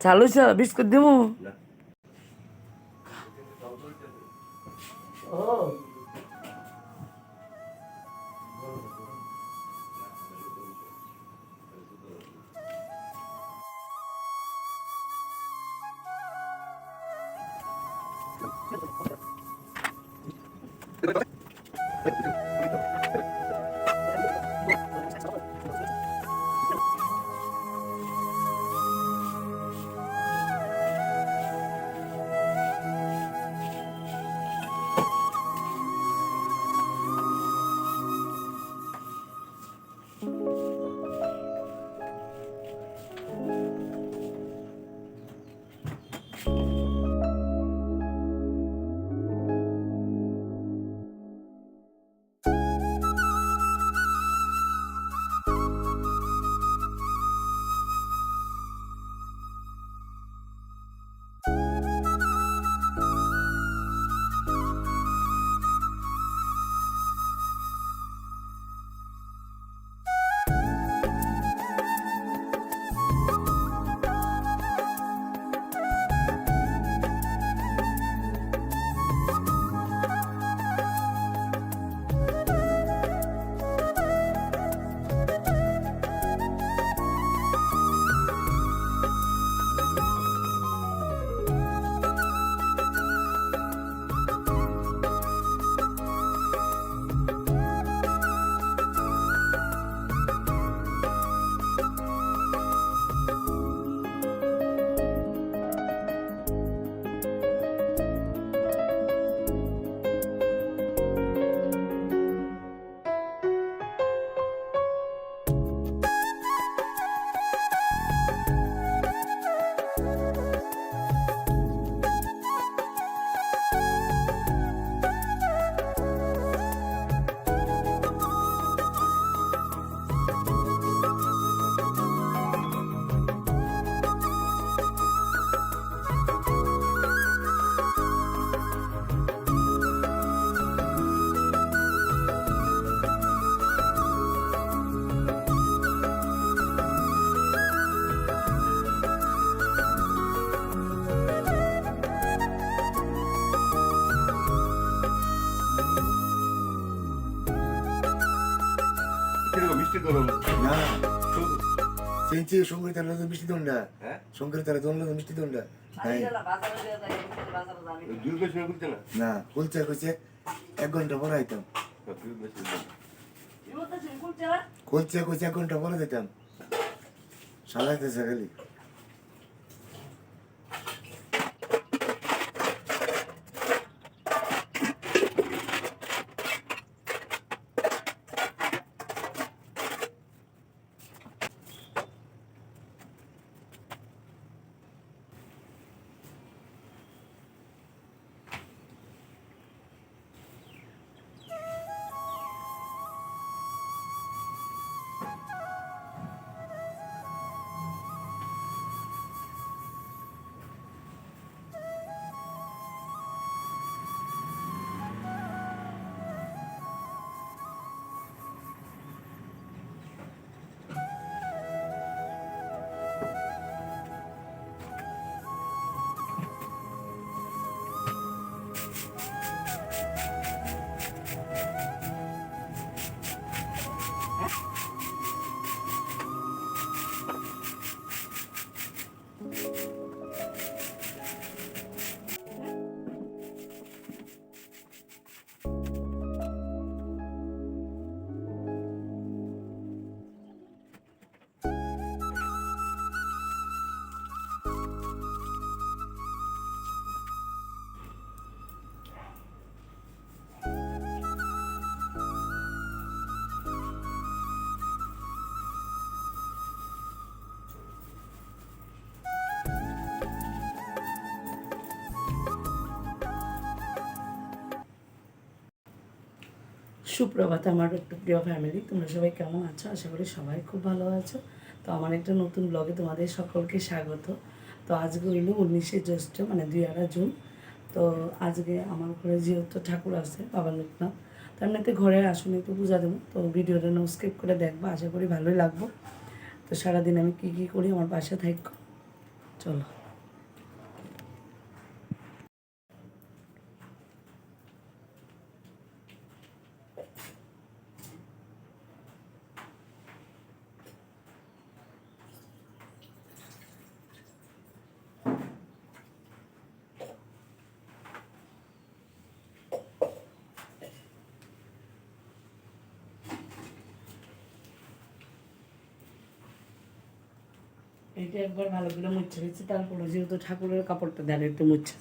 চালু ছ বিস্কুট দিমু না ও সেঞ্চি শঙ্করি তারা তো মিষ্টি দণ্ডা হ্যাঁ? শঙ্করি তারা দণ্ডা তো মিষ্টি দণ্ডা হ্যাঁ। না খুলছে খুলছে কইছে এক ঘণ্টা পরে আইতাম। খুলছে খুলছে কইছে এক ঘণ্টা পরে দিতাম সালাইতেছে খালি। সুপ্রভাত আমার একটু প্রিয় ফ্যামিলি তোমরা সবাই কেমন আছো? আশা করি সবাই খুব ভালো আছো। তো আমার একটা নতুন ব্লগে তোমাদের সকলকে স্বাগত। তো আজকে হইল উনিশে জ্যৈষ্ঠ মানে দুই আড়া জুন। তো আজকে আমার ঘরে যেহেতু ঠাকুর আছে, বাবা লোকনাথ তার এমনিতে ঘরের আসনে একটু পূজা দেবো। তো ভিডিওটা নো স্কিপ করে দেখব, আশা করি ভালোই লাগবো। তো সারাদিন আমি কী কী করি, আমার পাশে থাকব চলো। এটা একবার ভালো করে মুছে গেছে তারপরে যেহেতু ঠাকুরের কাপড়টা দেন একটু মুছে।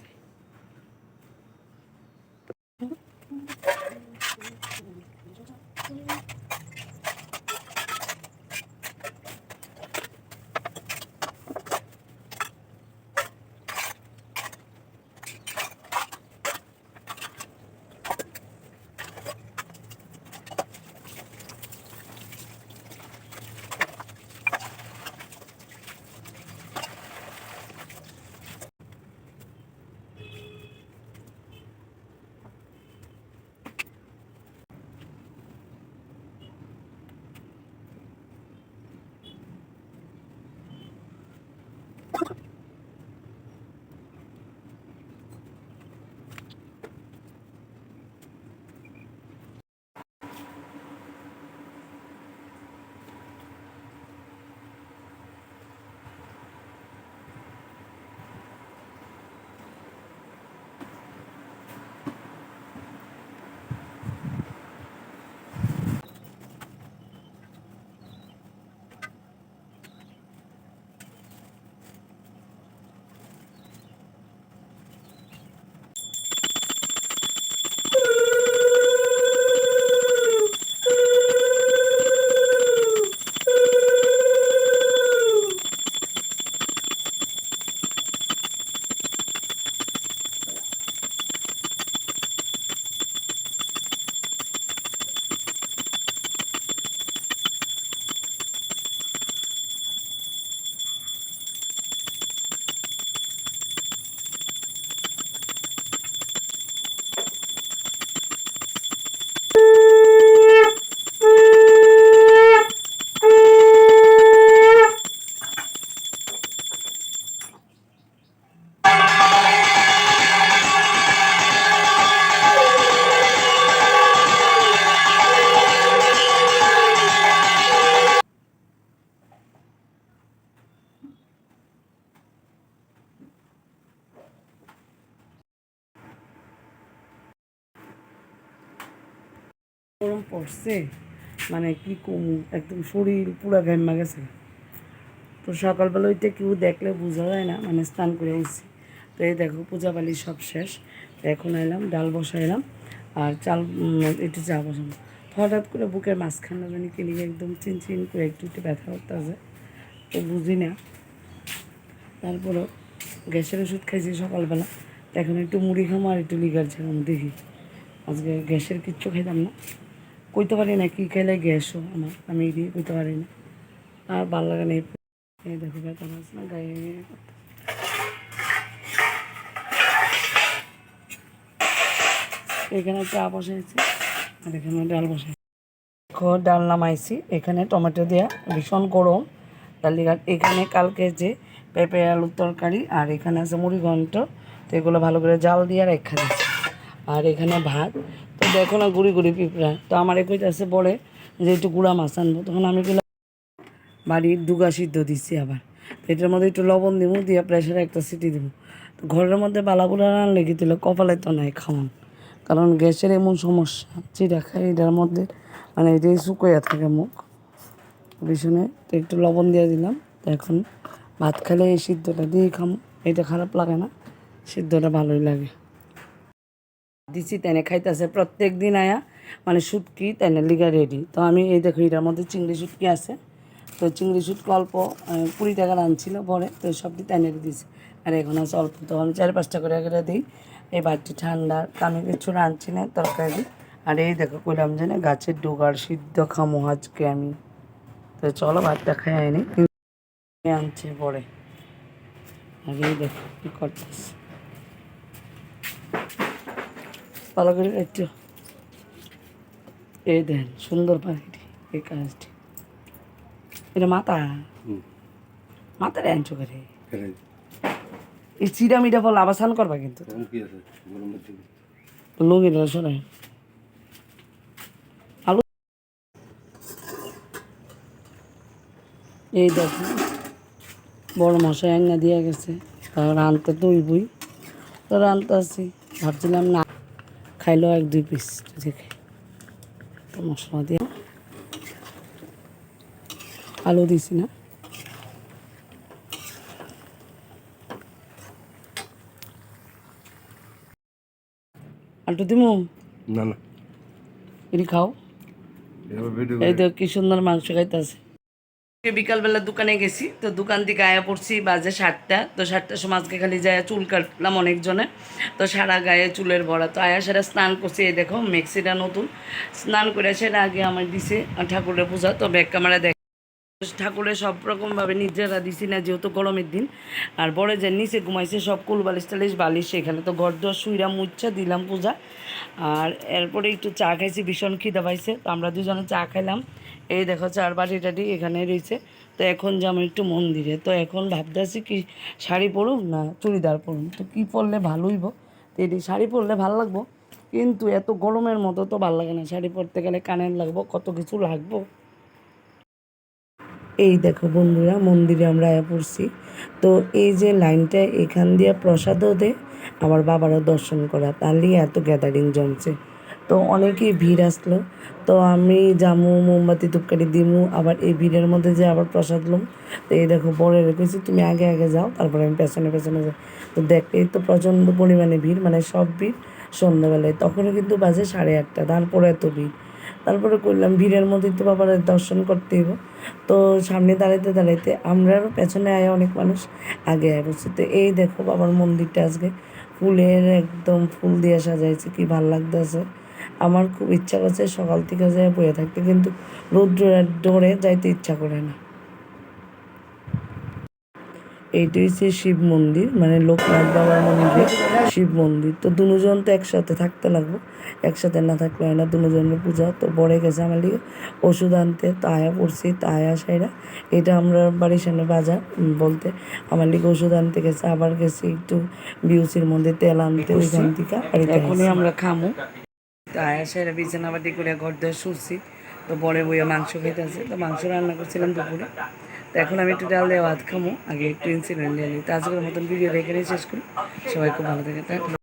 দিই। মানে কি কম, একদম শরীর পুরা ঘামা গেছে। তো সকালবেলা ওইটা কেউ দেখলে বোঝা যায় না মানে স্নান করে উঠছি তো এই দেখো পূজা বালি সব শেষ। এখন এলাম ডাল বসাইলাম, আর চাল একটু চা বসানো হঠাৎ করে বুকের মাঝখানটা জানি কেলি একদম চিন চিন করে একটু একটু ব্যথা করতে আছে তো বুঝি না। তারপরও গ্যাসের ওষুধ খাইছি সকালবেলা এখন একটু মুড়ি খামো আর একটু লিগার ছিলাম দেখি। আজকে গ্যাসের কিচ্ছু খাইতাম না। কইতে পারি না কী খাইলে গ্যাসও আমার, আমি এদিকে কইতে পারি না। আর ভালো লাগে না এই- দেখো ব্যথা আছে না, গায়ে এখানে চা বসাইছি, আর এখানে ডাল বসাইছি। ডাল নামাইছি, এখানে টমেটো দেওয়া ভীষণ গরম লিগার এখানে কালকে যে পেঁপে আলুর তরকারি আর এখানে আছে মুড়ি ঘন্ট তো এগুলো ভালো করে জাল দিয়ে রেখা দিচ্ছি আর এখানে ভাত। তো দেখো না গুড়ি গুড়ি পিঁপড়া। তো আমার একই আছে বলে যে একটু গুঁড়া মাছ আনব। তখন আমি গেলাম বাড়ির দুগা সিদ্ধ দিচ্ছি আবার। এটার মধ্যে একটু লবণ দিব দিয়ে প্রেশারে একটা সিটি দিব তো ঘরের মধ্যে বালাগুলা রানলে কি দিলে কপালে তো নাই খাওয়ান। কারণ গ্যাসের এমন সমস্যা চিরা খাই এটার মধ্যে। মানে এটাই শুকোয়া থাকে মুখ। পিছনে তো একটু লবণ দিয়ে দিলাম। এখন ভাত খেলে এই সিদ্ধটা দিয়ে খাম। এটা খারাপ লাগে না। সিদ্ধটা ভালোই লাগে। দিছি, তেনে খাইতেছে, প্রত্যেক দিন আয়া মানে শুটকি তেনে লিগা রেডি তো আমি এই দেখো, এটার মধ্যে চিংড়ি শুটকি আছে। তো চিংড়ি শুটকি অল্প কুড়ি টাকা আনছিল পরে, তো সবটি তেনে দিছি। আর এখন আছে অল্প, তো আমি চার পাঁচটা করে করে দিই। এই বাড়িটি ঠান্ডা আমি কিছু রাঁধছি না, তরকারি। আর এই দেখো, কইলাম যে না, গাছের ডোগার সিদ্ধ খামো আজকে আমি। তো চলো, ভাতটা খাই আইনি। আনছে পরে। আর এই দেখো, কী করতেছে। ভালো করে একটু এই দেন সুন্দর পাখিটি এই কাজটি। এটা মাথা। মাথাটা আনছো করে। এই চিরা মিরা ফল আবার স্নান করবা কিন্তু। লুঙ্গি শোনে আলু এই দেখো বড় মশাই আঙ্গা দিয়ে গেছে। তারপর আনতে তুইবই তো রানতে আসি ভাবছিলাম না খাইলো এক দুই পিস দেখে মশলা দিয়ে আলু দিছি না। আলটু দিমু? না না। এটি খাও। এই তো কি সুন্দর মাংস খাইতেছে। বিকালবেলা দোকানে গেছি, তো দোকান থেকে আয়া পড়ছি বাজে সাতটা, তো সাতটার সময় আজকে খালি যায় চুল কাটলাম অনেকজনে, তো সারা গায়ে চুলের ভরা তো আয়া সেটা স্নান করছি, এই দেখো মেক্সিটা নতুন, স্নান করে সেটা আগে আমার দিছে ঠাকুরের পূজা, তো ব্যাগ ক্যামেরা দেখ, ঠাকুরের সব রকমভাবে নিজেরা দিছি না যেহেতু গরমের দিন, আর বড় যে নিচে ঘুমাইছে সব কুল বালিশ টালিশ বালিশ সেখানে তো ঘর দর শুইরা মুচ্ছা দিলাম পূজা, আর এরপরে একটু চা খাইছি, ভীষণ খিদা পাইছে, তো আমরা দুজনে চা খাইলাম এই দেখো, চার বাটি এখানে রয়েছে। তো এখন যাব একটু মন্দিরে, তো এখন ভাবতেছি কি শাড়ি পরুম না চুড়িদার পরুম তো কী পরলে ভালো হইব তো এটি শাড়ি পরলে ভালো লাগবো? কিন্তু এত গরমের মতো তো ভালো লাগে না। শাড়ি পরতে গেলে কানের লাগবো, কত কিছু লাগবো। এই দেখো বন্ধুরা, মন্দিরে আমরা আয়া পড়ছি। তো এই যে লাইনটা, এখান দিয়ে প্রসাদও দে আমার বাবারও দর্শন করা। তাহলেই এত গ্যাদারিং জমছে। তো অনেকেই ভিড় আসলো। তো আমি জামু, মোমবাতি, ধূপকাঠি দিমু, আবার এই ভিড়ের মধ্যে যে আবার প্রসাদ লুম। তো এই দেখো বলে রেখেছি তুমি আগে আগে যাও, তারপরে আমি পেছনে পেছনে যাই। তো দেখতেই তো প্রচণ্ড পরিমাণে ভিড় মানে সব ভিড় সন্ধ্যাবেলায়। তখনও কিন্তু বাজে সাড়ে আটটা, তারপরে এত ভিড়। তারপরে করলাম ভিড়ের মধ্যে তো বাবার দর্শন করতে হইব। তো সামনে দাঁড়াইতে দাঁড়াইতে আমরাও পেছনে আয় অনেক মানুষ আগে আয় তো এই দেখো, বাবার মন্দিরটা আজকে ফুলের একদম ফুল দিয়ে সাজাইছে, কি ভালো লাগতেছে। আমার খুব ইচ্ছা করছে সকাল থেকে যায় বয়ে থাকতে কিন্তু রৌদ্রের ডোরে যাইতে ইচ্ছা করে না। এইটা হচ্ছে শিব মন্দির মানে লোকনাথ বাবার মন্দির শিব মন্দির। তো দুজন তো একসাথে থাকতে লাগবো। একসাথে না থাকলে হয় না দুজনের পূজা। তো পরে গেছে আমার লিগে। ওষুধ আনতে তায়া পড়ছি তায়া সাইরা। এটা আমরা বাড়ির সামনে বাজার বলতে আমার লিগে ওষুধ আনতে গেছে আবার গেছি একটু বিউসির মধ্যে তেল আনতে ওইখান থেকে এখনই আমরা খামো। তো আয়া সাইরা বিছানাবাটি করে ঘর দিয়ে শুরছি তো বড় বইয়ে মাংস খেতে আছে তো মাংস রান্না করছিলাম দুপুরে। তো এখন আমি একটু ডাল দিয়ে ভাত খামো। আগে একটু ইনসিডেন্ট নিয়ে নিই তো আজকের মতন ভিডিও দেখে শেষ করি। সবাই খুব ভালো থাকে